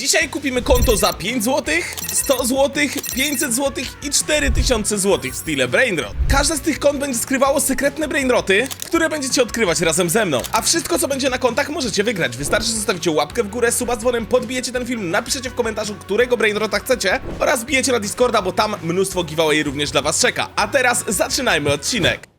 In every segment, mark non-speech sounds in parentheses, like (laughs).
Dzisiaj kupimy konto za 5 zł, 100 zł, 500 zł i 4000 zł w stile Brainrot. Każde z tych kont będzie skrywało sekretne Brainroty, które będziecie odkrywać razem ze mną. A wszystko co będzie na kontach możecie wygrać. Wystarczy, zostawicie łapkę w górę, suba dzwonem, podbijecie ten film, napiszecie w komentarzu, którego Brainrota chcecie oraz bijecie na Discorda, bo tam mnóstwo giveaway również dla was czeka. A teraz zaczynajmy odcinek.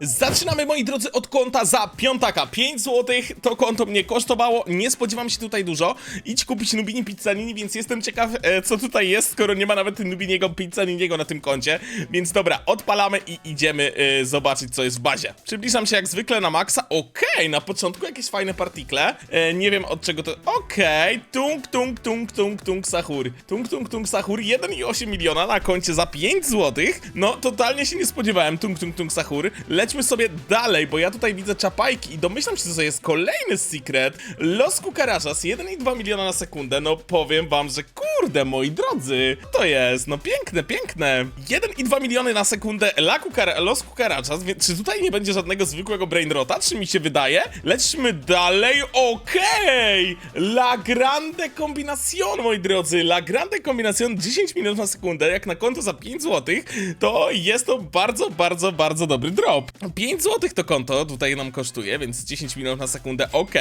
Zaczynamy moi drodzy od konta za piątaka. 5 zł, to konto mnie kosztowało, nie spodziewam się tutaj dużo. Idź kupić Nubini Pizzanini, więc jestem ciekaw e, co tutaj jest, skoro nie ma nawet Nubiniego Pizzaniniego na tym koncie. Więc dobra, odpalamy i idziemy e, zobaczyć co jest w bazie. Przybliżam się jak zwykle na maksa, okej, na początku jakieś fajne partikle. E, Nie wiem od czego to, okej, tung tung tung tung tung sahur. Tung tung tung sahur, 1,8 miliona na koncie za 5 zł No totalnie się nie spodziewałem, tung tung tung sahur Lećmy sobie dalej, bo ja tutaj widzę czapajki i domyślam się, że to jest kolejny secret. Los Cucarachas, 1,2 miliona na sekundę. No powiem wam, że kurde, moi drodzy, to jest, no piękne, piękne. 1,2 miliony na sekundę La Cucara Los Cucarachas, więc czy tutaj nie będzie żadnego zwykłego brainrota, czy mi się wydaje? Lećmy dalej, okej! La Grande Combinación, moi drodzy, La Grande Combinación 10 milionów na sekundę, jak na konto za 5 zł, to jest to bardzo, bardzo, bardzo dobry drop. 5 zł to konto tutaj nam kosztuje, więc 10 milionów na sekundę, ok.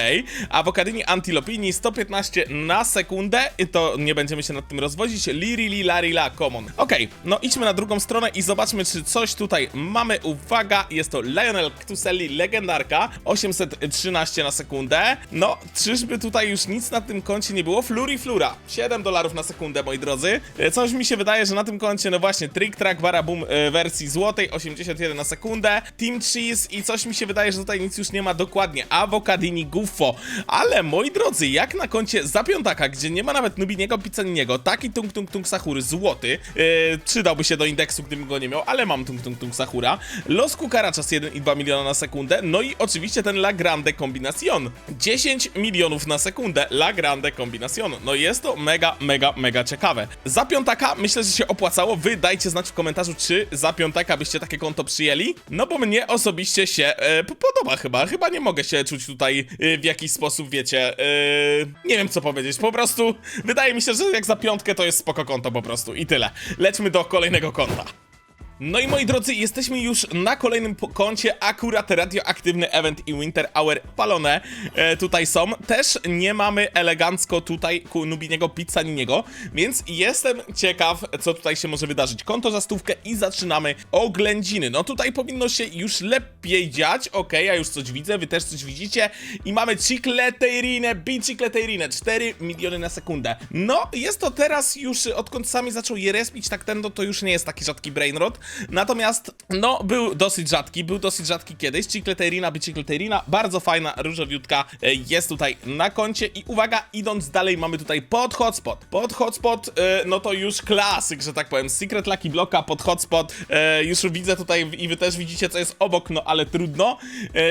Awokadyni Antilopini 115 na sekundę, to nie będziemy się nad tym rozwodzić. Liri li lari la common. Ok, no idźmy na drugą stronę i zobaczmy, czy coś tutaj mamy. Uwaga, jest to Lionel Ktuselli, legendarka, 813 na sekundę. No, czyżby tutaj już nic na tym koncie nie było? Fluri Flura, 7 dolarów na sekundę, moi drodzy. E, Coś mi się wydaje, że na tym koncie, no właśnie, Trick Track Barabum e, wersji złotej, 81 na sekundę. Team Cheese i coś mi się wydaje, że tutaj nic już nie ma dokładnie. Avocadini Gufo. Ale moi drodzy, jak na koncie za piątaka, gdzie nie ma nawet Nubiniego Pizzaniniego, taki Tung Tung Tung Sahury złoty, yy, przydałby się do indeksu, gdybym go nie miał, ale mam Tung Tung Tung Sahura. Los Cucarachas 1,2 miliona na sekundę, no i oczywiście ten La Grande Combinación. 10 milionów na sekundę La Grande Combinación. No jest to mega, mega, mega ciekawe. Za piątaka myślę, że się opłacało. Wy dajcie znać w komentarzu, czy za piątaka byście takie konto przyjęli. No bo mnie osobiście się e, podoba chyba. Chyba nie mogę się czuć tutaj e, w jakiś sposób, wiecie. E, nie wiem co powiedzieć. Po prostu wydaje mi się, że jak za piątkę to jest spoko konto po prostu. I tyle. Lećmy do kolejnego konta. No i moi drodzy, jesteśmy już na kolejnym koncie, akurat radioaktywny event i Winter Hour palone e, tutaj są. Też nie mamy elegancko tutaj Nubiniego Pizzaniniego, więc jestem ciekaw, co tutaj się może wydarzyć. Konto za stówkę i zaczynamy oględziny. No tutaj powinno się już lepiej dziać, okej, ja już coś widzę, wy też coś widzicie i mamy Cicleteirinę, Bicicleteirinę, 4 miliony na sekundę. No, jest to teraz już, odkąd sami zaczął je respić, tak ten, no to już nie jest taki rzadki brainrot, Natomiast, no, był dosyć rzadki, był dosyć rzadki kiedyś. Cicleterina, bicicleterina, bardzo fajna, różowiutka e, jest tutaj na koncie. I uwaga, idąc dalej, mamy tutaj pod hotspot. Pod hotspot, e, no to już klasyk, że tak powiem. Secret Lucky Blocka pod hotspot. E, już widzę tutaj i wy też widzicie, co jest obok, no ale trudno.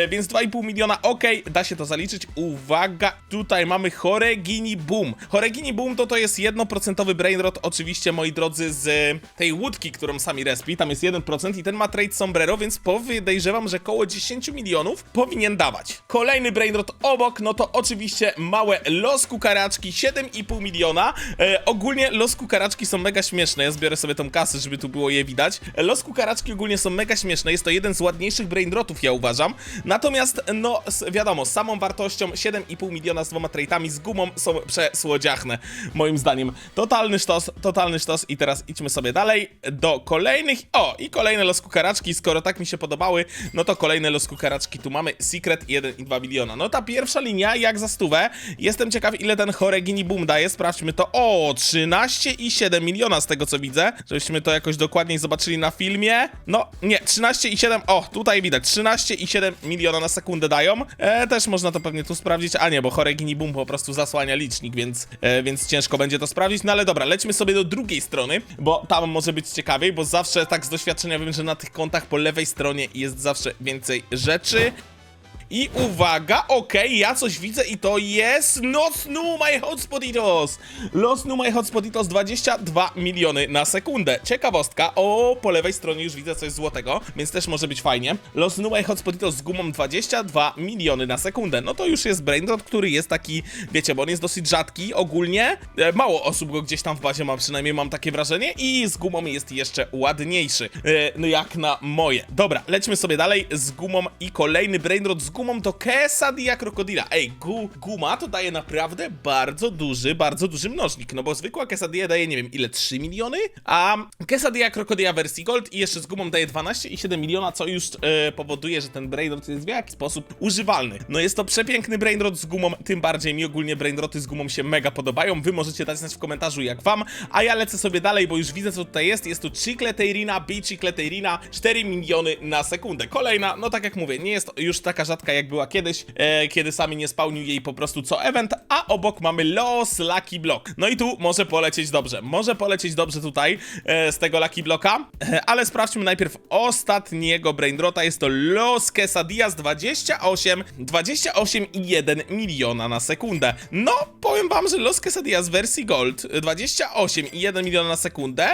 Więc 2,5 miliona, ok, da się to zaliczyć. Uwaga, tutaj mamy Horegini Boom. Horegini Boom to to jest 1% brainrot, oczywiście, moi drodzy, z tej łódki, którą sami respi. Tam jest 1% i ten ma trade sombrero, więc podejrzewam, że koło 10 milionów powinien dawać. Kolejny brainrot obok, no to oczywiście małe Los Kukaraczki, 7,5 miliona. E, ogólnie Los Kukaraczki są mega śmieszne, ja zbiorę sobie tą kasę, żeby tu było je widać. Los Kukaraczki ogólnie są mega śmieszne, jest to jeden z ładniejszych brainrotów, ja uważam. Natomiast, no wiadomo, z samą wartością 7,5 miliona z dwoma trade'ami z gumą są przesłodziachne, moim zdaniem. Totalny sztos, totalny sztos i teraz idźmy sobie dalej do kolejnych. O, i kolejne Los Kukaraczki, skoro tak mi się podobały, no to kolejne Los Kukaraczki tu mamy. Secret 1,2 miliona. No ta pierwsza linia, jak za stówę. Jestem ciekaw, ile ten Horegini Boom daje. Sprawdźmy to. O, 13,7 miliona z tego co widzę. Żebyśmy to jakoś dokładniej zobaczyli na filmie. No, nie, 13,7. O, tutaj widać. 13,7 miliona na sekundę dają. E, też można to pewnie tu sprawdzić. A nie, bo Horegini Boom po prostu zasłania licznik, więc, e, więc ciężko będzie to sprawdzić. No ale dobra, lećmy sobie do drugiej strony, bo tam może być ciekawiej, bo zawsze tak z doświadczenia wiem, że na tych kontach po lewej stronie jest zawsze więcej rzeczy. I uwaga, okej, ja coś widzę i to jest Los Numai Hotspotitos. Los Numai Hotspotitos 22 miliony na sekundę. Ciekawostka, o, po lewej stronie już widzę coś złotego, więc też może być fajnie. Los Numai Hotspotitos z gumą 22 miliony na sekundę. No to już jest brainrot, który jest taki, wiecie, bo on jest dosyć rzadki ogólnie. E, mało osób go gdzieś tam w bazie ma, przynajmniej mam takie wrażenie. I z gumą jest jeszcze ładniejszy. E, no jak na moje. Dobra, lećmy sobie dalej z gumą i kolejny brainrot z gumą to Quesadilla Crocodila. Ej, gu, guma to daje naprawdę bardzo duży, bardzo duży mnożnik, no bo zwykła Quesadilla daje, nie wiem, ile, 3 miliony? A Quesadilla Crocodila wersji Gold i jeszcze z gumą daje 12,7 miliona, co już e, powoduje, że ten brainrot jest w jakiś sposób używalny. No jest to przepiękny brainrot z gumą, tym bardziej mi ogólnie brainroty z gumą się mega podobają. Wy możecie dać znać w komentarzu jak wam, a ja lecę sobie dalej, bo już widzę co tutaj jest. Jest tu Chicleteirina, Bicicleteirina, 4 miliony na sekundę. Kolejna, no tak jak mówię, nie jest już taka rzadka jak była kiedyś, e, kiedy sami nie spełnił jej po prostu co event, a obok mamy Los Lucky Block. No i tu może polecieć dobrze. Może polecieć dobrze tutaj e, z tego Lucky Blocka, e, ale sprawdźmy najpierw ostatniego Brainrota. Jest to Los Quesadillas 28, 28,1 miliona na sekundę. No, powiem wam, że Los Quesadillas wersji Gold 28,1 miliona na sekundę.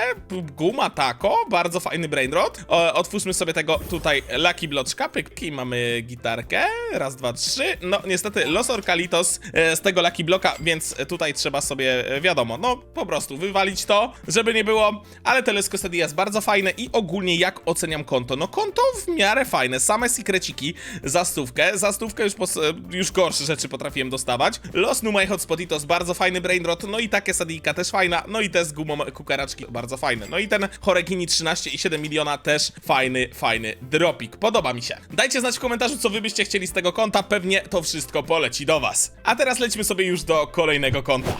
Guma Taco, bardzo fajny Brainrot. O, otwórzmy sobie tego tutaj Lucky Bloczka, pyk, i mamy gitarkę. Raz, dwa, trzy. No, niestety Los Orcalitos e, z tego Lucky Bloka, więc tutaj trzeba sobie, e, wiadomo, no po prostu wywalić to, żeby nie było. Ale te Los Quesadillas bardzo fajne i ogólnie jak oceniam konto? No konto w miarę fajne, same secreciki za stówkę. Za stówkę już, e, już gorsze rzeczy potrafiłem dostawać. Los Numai Hotspotitos, bardzo fajny brainrot, no i ta Quesadillka też fajna, no i te z gumą kukaraczki, bardzo fajne. No i ten Horegini 13,7 miliona też fajny, fajny dropik. Podoba mi się. Dajcie znać w komentarzu, co wy byście chcieli z tego konta, pewnie to wszystko poleci do was. A teraz lecimy sobie już do kolejnego konta.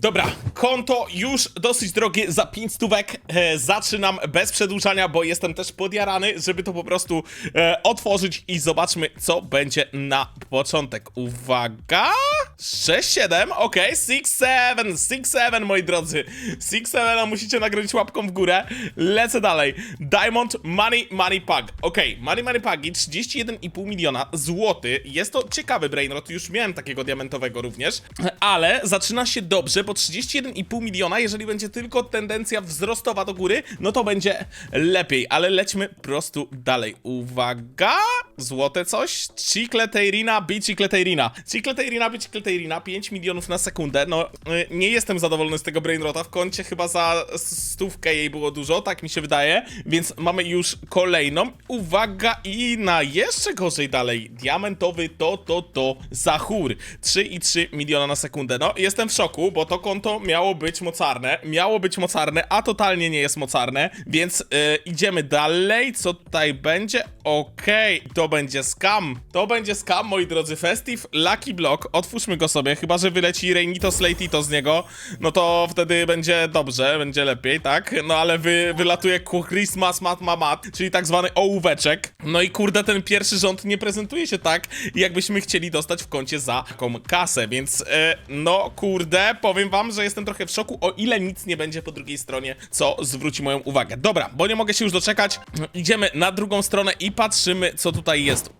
Dobra, konto już dosyć drogie, za 5 stówek e, zaczynam bez przedłużania, bo jestem też podjarany, żeby to po prostu e, otworzyć i zobaczmy, co będzie na początek. Uwaga! 6, 7, ok, 6, 7, 6, 7, moi drodzy. 6, 7, a musicie nagrodzić łapką w górę. Lecę dalej. Diamond Money Money Pug. Ok, Money Money Pugi 31,5 miliona złoty. Jest to ciekawy brainrot, już miałem takiego diamentowego również, ale zaczyna się dobrze, bo 31,5 miliona, jeżeli będzie tylko tendencja wzrostowa do góry, no to będzie lepiej, ale lećmy po prostu dalej. Uwaga! Złote coś? Chicleteirina, Bicicleteirina. Chicleteirina, Bicicleteirina, 5 milionów na sekundę. No, y, nie jestem zadowolony z tego brainrota. W koncie chyba za stówkę jej było dużo, tak mi się wydaje. Więc mamy już kolejną. Uwaga i na jeszcze gorzej dalej. Diamentowy to, to, to Zachór. 3,3 miliona na sekundę. No, jestem w szoku, bo to konto miało być mocarne. Miało być mocarne, a totalnie nie jest mocarne. Więc y, idziemy dalej. Co tutaj będzie? Okej, to będzie scam. To będzie scam, moi drodzy. Festive Lucky Block. Otwórzmy go sobie, chyba że wyleci Reinito Slatito z niego. No to wtedy będzie dobrze, będzie lepiej, tak? No ale wy, wylatuje Christmas Mat Mamat, czyli tak zwany ołóweczek. No i kurde, ten pierwszy rząd nie prezentuje się tak, jakbyśmy chcieli dostać w koncie za taką kasę, więc e, no kurde, powiem wam, że jestem trochę w szoku, o ile nic nie będzie po drugiej stronie, co zwróci moją uwagę. Dobra, bo nie mogę się już doczekać. Idziemy na drugą stronę i patrzymy, co tutaj jest.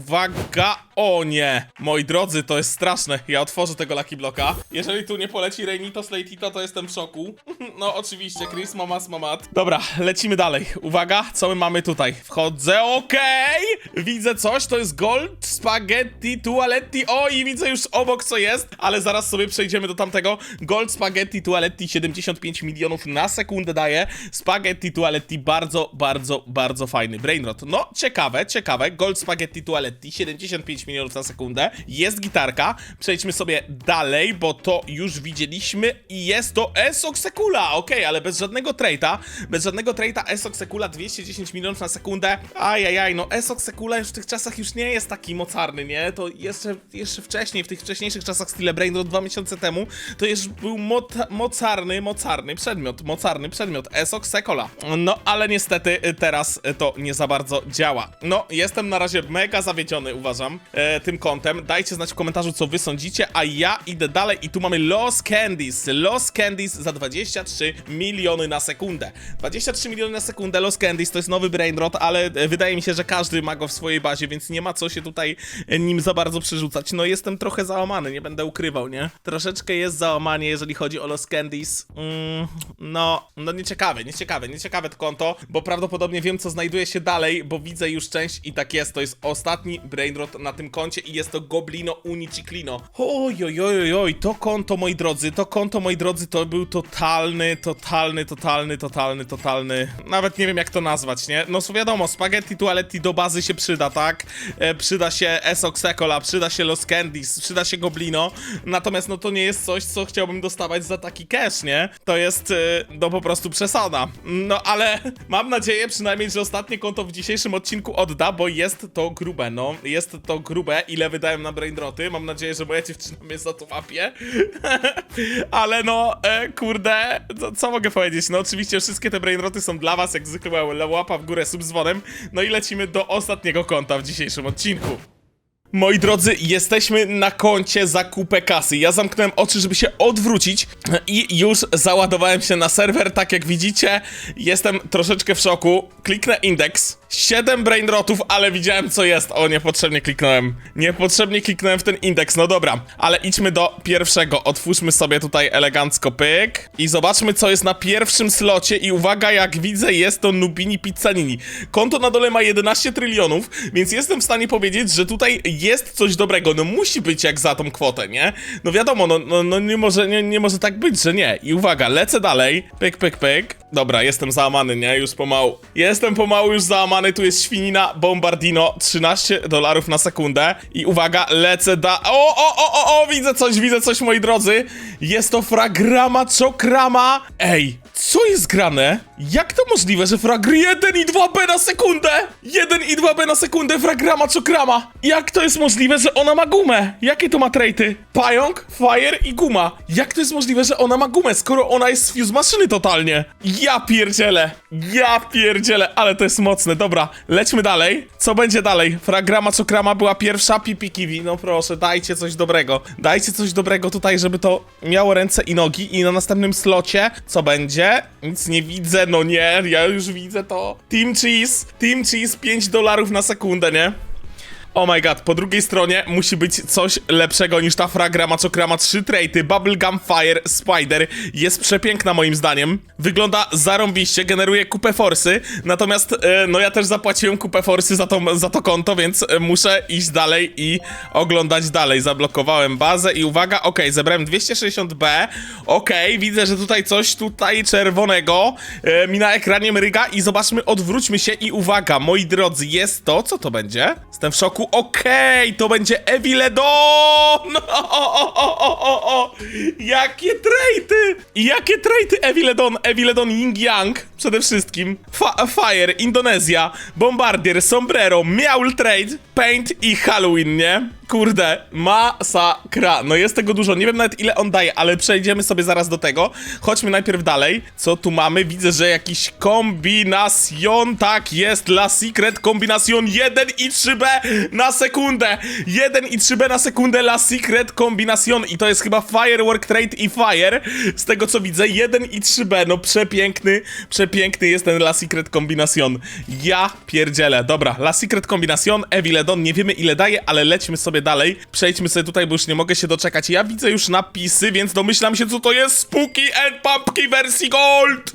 Uwaga, o nie! Moi drodzy, to jest straszne. Ja otworzę tego Lucky Blocka. Jeżeli tu nie poleci Reinito Slatito, to jestem w szoku. (laughs) No oczywiście, Chris Mamas Mamat. Dobra, lecimy dalej. Uwaga, co my mamy tutaj? Wchodzę, okej! Widzę coś, to jest Gold Spaghetti Tualetti. O, i widzę już obok co jest, ale zaraz sobie przejdziemy do tamtego. Gold Spaghetti Tualetti 75 milionów na sekundę daje. Spaghetti Tualetti bardzo, bardzo, bardzo fajny. Brainrot. No, ciekawe, ciekawe. Gold Spaghetti Tualetti 75 milionów na sekundę. Jest gitarka. Przejdźmy sobie dalej, bo to już widzieliśmy i jest to Esok Sekula. Okej, ale bez żadnego traita. Bez żadnego traita Esok Sekula 210 milionów na sekundę. Ajajaj, no Esok Sekula już w tych czasach już nie jest taki mocarny, nie? To jeszcze, jeszcze wcześniej, w tych wcześniejszych czasach Stile Brain, no dwa miesiące temu, to już był mot mocarny, mocarny przedmiot, mocarny przedmiot, Esok Sekola. No, ale niestety y, teraz y, to nie za bardzo działa. No, jestem na razie mega zawiedziony, uważam. E, tym kontem. Dajcie znać w komentarzu, co wy sądzicie, a ja idę dalej i tu mamy Los Candies. Los Candies za 23 miliony na sekundę. 23 miliony na sekundę Los Candies to jest nowy brainrot, ale e, wydaje mi się, że każdy ma go w swojej bazie, więc nie ma co się tutaj e, nim za bardzo przerzucać. No jestem trochę załamany, nie będę ukrywał, nie? Troszeczkę jest załamanie, jeżeli chodzi o Los Candies. Mm, no, no nieciekawe, nieciekawe, nieciekawe to konto, bo prawdopodobnie wiem, co znajduje się dalej, bo widzę już część i tak jest. To jest ostatni brainrot na tym koncie i jest to Goblino Uniciclino. Oj, oj, oj, oj, oj, to konto, moi drodzy, to konto, moi drodzy, to był totalny, totalny, totalny, totalny, totalny. Nawet nie wiem, jak to nazwać, nie? No, wiadomo, spaghetti toaletti do bazy się przyda, tak? E, przyda się Esok Sekola, przyda się Los Candies, przyda się Goblino, natomiast no to nie jest coś, co chciałbym dostawać za taki cash, nie? To jest, e, no po prostu przesada. No, ale (laughs) mam nadzieję przynajmniej, że ostatnie konto w dzisiejszym odcinku odda, bo jest to grube, no. Jest to grube, ile wydałem na braindroty. Mam nadzieję, że moja dziewczyna mnie za to łapie. (laughs) ale no, e, kurde, co, co mogę powiedzieć? No oczywiście wszystkie te braindroty są dla was, jak zwykle łapa w górę sub dzwonem. No i lecimy do ostatniego konta w dzisiejszym odcinku. Moi drodzy, jesteśmy na koncie za kupę kasy. Ja zamknąłem oczy, żeby się odwrócić i już załadowałem się na serwer. Tak jak widzicie, jestem troszeczkę w szoku. Kliknę indeks. 7 brainrotów, ale widziałem co jest. O, niepotrzebnie kliknąłem. Niepotrzebnie kliknąłem w ten indeks. No dobra, ale idźmy do pierwszego. Otwórzmy sobie tutaj elegancko pyk i zobaczmy co jest na pierwszym slocie. I uwaga, jak widzę, jest to Nubini Pizzanini. Konto na dole ma 11 trylionów, więc jestem w stanie powiedzieć, że tutaj jest coś dobrego. No musi być jak za tą kwotę, nie? No wiadomo, no, no, no nie, może, nie, nie może tak być, że nie. I uwaga, lecę dalej. Pyk, pyk, pyk. Dobra, jestem załamany, nie? Już pomału. Jestem pomału już załamany. Tu jest świnina Bombardino. 13 dolarów na sekundę. I uwaga, lecę da... O, o, o, o, o, widzę coś, widzę coś, moi drodzy. Jest to fragrama czokrama. Ej, co jest grane? Jak to możliwe, że frag 1 i 2B na sekundę? 1 i 2B na sekundę fragrama czokrama. Jak to jest możliwe, że ona ma gumę? Jakie to ma trejty? Pająk, fire i guma. Jak to jest możliwe, że ona ma gumę, skoro ona jest fuse maszyny totalnie? Ja pierdzielę. Ja pierdzielę, ale to jest mocne. Dobra, lećmy dalej. Co będzie dalej? Fragrama czokrama była pierwsza, pipi kiwi. No proszę, dajcie coś dobrego. Dajcie coś dobrego tutaj, żeby to miało ręce i nogi i na następnym slocie co będzie? Nic nie widzę, no nie, ja już widzę to. Team Cheese, Team Cheese 5 dolarów na sekundę, nie? Oh my god, po drugiej stronie musi być coś lepszego niż ta fragra Machokrama 3 traity, Bubblegum Fire Spider. Jest przepiękna moim zdaniem, wygląda zarąbiście, generuje kupę forsy, natomiast e, no ja też zapłaciłem kupę forsy za to, za to konto, więc e, muszę iść dalej i oglądać dalej, zablokowałem bazę i uwaga, ok, zebrałem 260B, ok, widzę, że tutaj coś tutaj czerwonego e, mi na ekranie i zobaczmy, odwróćmy się i uwaga, moi drodzy, jest to, co to będzie? Jestem w szoku, okej, to będzie Eviledon! (laughs) No, o, o, o, o, o, o. Jakie trejty! Jakie trejty Eviledon, Eviledon Ying Yang przede wszystkim. Fa Fire, Indonezja, Bombardier, Sombrero, Miaul Trade, Paint i Halloween, nie? Kurde, masakra. No jest tego dużo, nie wiem nawet ile on daje, ale przejdziemy sobie zaraz do tego. Chodźmy najpierw dalej. Co tu mamy? Widzę, że jakiś kombinacjon, tak jest, La Secret kombinacjon 1 i 3B na sekundę. 1 i 3B na sekundę La Secret kombinacjon i to jest chyba Firework Trade i Fire. Z tego co widzę, 1 i 3B, no przepiękny, przepiękny jest ten La Secret kombinacjon. Ja pierdzielę. Dobra, La Secret kombinacjon, Eviledon, nie wiemy ile daje, ale lećmy sobie dalej. Przejdźmy sobie tutaj, bo już nie mogę się doczekać. Ja widzę już napisy, więc domyślam się co to jest Spooky and Pumpki wersji Gold.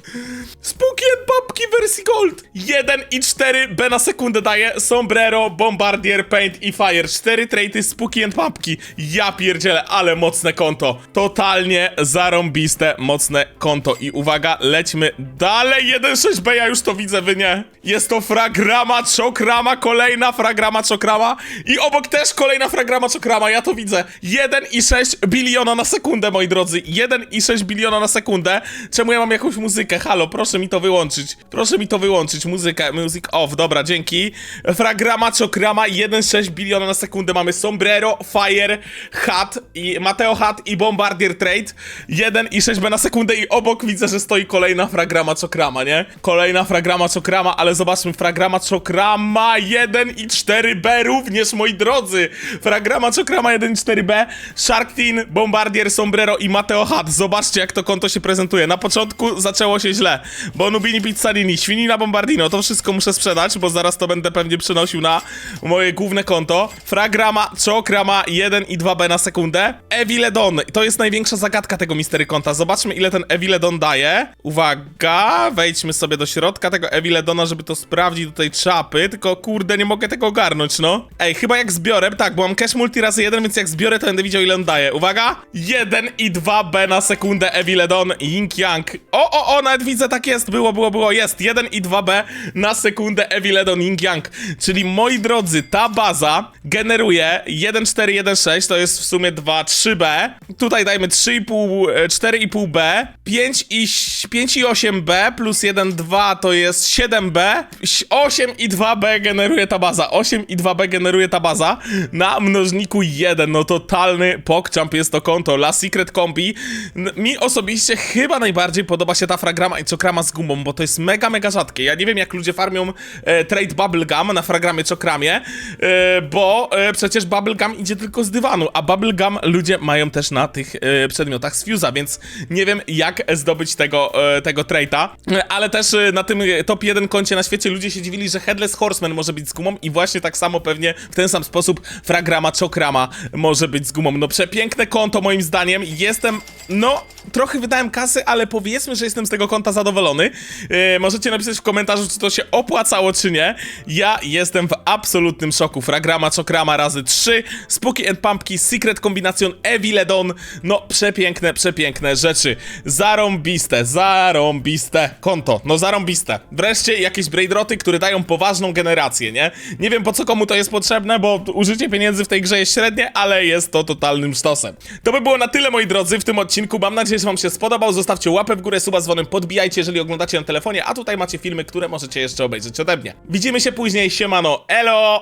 Spooky and Pumpki wersji Gold. 1 i 4 B na sekundę daje Sombrero, Bombardier, Paint i Fire. 4 traity Spooky and Pumpki. Ja pierdzielę, ale mocne konto. Totalnie zarąbiste, mocne konto. I uwaga, lećmy dalej. 1.6B, ja już to widzę, wy nie. Jest to fragrama, czokrama, kolejna fragrama, czokrama. I obok też kolejna fragrama czokrama, ja to widzę. 1,6 biliona na sekundę, moi drodzy. 1,6 biliona na sekundę. Czemu ja mam jakąś muzykę? Halo, proszę mi to wyłączyć. Proszę mi to wyłączyć. Muzykę, music off, dobra, dzięki. Fragrama czokrama, 1,6 biliona na sekundę. Mamy Sombrero, Fire, Hat i Mateo Hat i Bombardier Trade. 1,6B na sekundę i obok widzę, że stoi kolejna fragrama czokrama, nie? Kolejna fragrama czokrama, ale zobaczmy, fragrama czokrama 1,4B również, moi drodzy. Fragrama czokrama 1,4B, Shark Bombardier, Sombrero i Mateo Hat. Zobaczcie, jak to konto się prezentuje. Na początku zaczęło się źle, bo Nubini Pizzalini, Świnina Bombardino, to wszystko muszę sprzedać, bo zaraz to będę pewnie przynosił na moje główne konto. Fragrama czokrama 1,2B na sekundę. Eviledon, to jest największa zagadka tego mistery konta. Zobaczmy, ile ten Eviledon daje. Uwaga, wejdźmy sobie do środka tego Eviledona, żeby to sprawdzić do tej czapy, tylko kurde, nie mogę tego ogarnąć, no. Ej, chyba jak zbiorę, tak, bo mam cash multi razy jeden, więc jak zbiorę, to będę widział, ile on daje. Uwaga, 1,2B na sekundę Eviledon, Ying Yang. O, o, o, nawet widzę, tak jest, było, było, było, jest. 1,2B na sekundę Eviledon Ying Yang. Czyli, moi drodzy, ta baza generuje 1,416, to jest w sumie 2, 3B. Tutaj dajmy 3,5, e, 4,5B, 5 i 5,8B plus 1,2 to jest 7B. 8,2B generuje ta baza. 8,2B generuje ta baza na mnożniku 1. No totalny pokczamp jest to konto. La Secret Combi. Mi osobiście chyba najbardziej podoba się ta fragrama i czokrama z gumą, bo to jest mega, mega rzadkie. Ja nie wiem jak ludzie farmią e, trade bubblegum na fragramie czokramie, bo e, przecież bubblegum idzie tylko z dywanu, a bubblegum ludzie mają też na tych e, przedmiotach z fuse'a, więc nie wiem jak zdobyć tego, e, tego trade'a, E, ale też e, na tym e, top 1 koncie na świecie ludzie się dziwili, że Headless Horseman może być z gumą i właśnie tak samo pewnie w ten sam sposób fragrama czokrama może być z gumą. No przepiękne konto moim zdaniem, jestem, no trochę wydałem kasy, ale powiedzmy, że jestem z tego konta zadowolony. E, możecie napisać w komentarzu, czy to się opłacało, czy nie. Ja jestem w absolutnym szoku. Fragrama czokrama razy 3, Spooky and Pumpki, Secret Kombinacjon, Eviledon, no przepiękne, przepiękne rzeczy. Zarąbiste, zarąbiste konto, no zarąbiste. Wreszcie jakieś braidroty, które dają poważną generację, nie? Nie wiem po co komu to jest potrzebne, bo użycie pieniędzy w tej grze jest średnie, ale jest to totalnym sztosem. To by było na tyle, moi drodzy, w tym odcinku. Mam nadzieję, że wam się spodobał. Zostawcie łapę w górę, suba z dzwonem, podbijajcie, jeżeli oglądacie na telefonie, a tutaj macie filmy, które możecie jeszcze obejrzeć ode mnie. Widzimy się później, siemano, elo!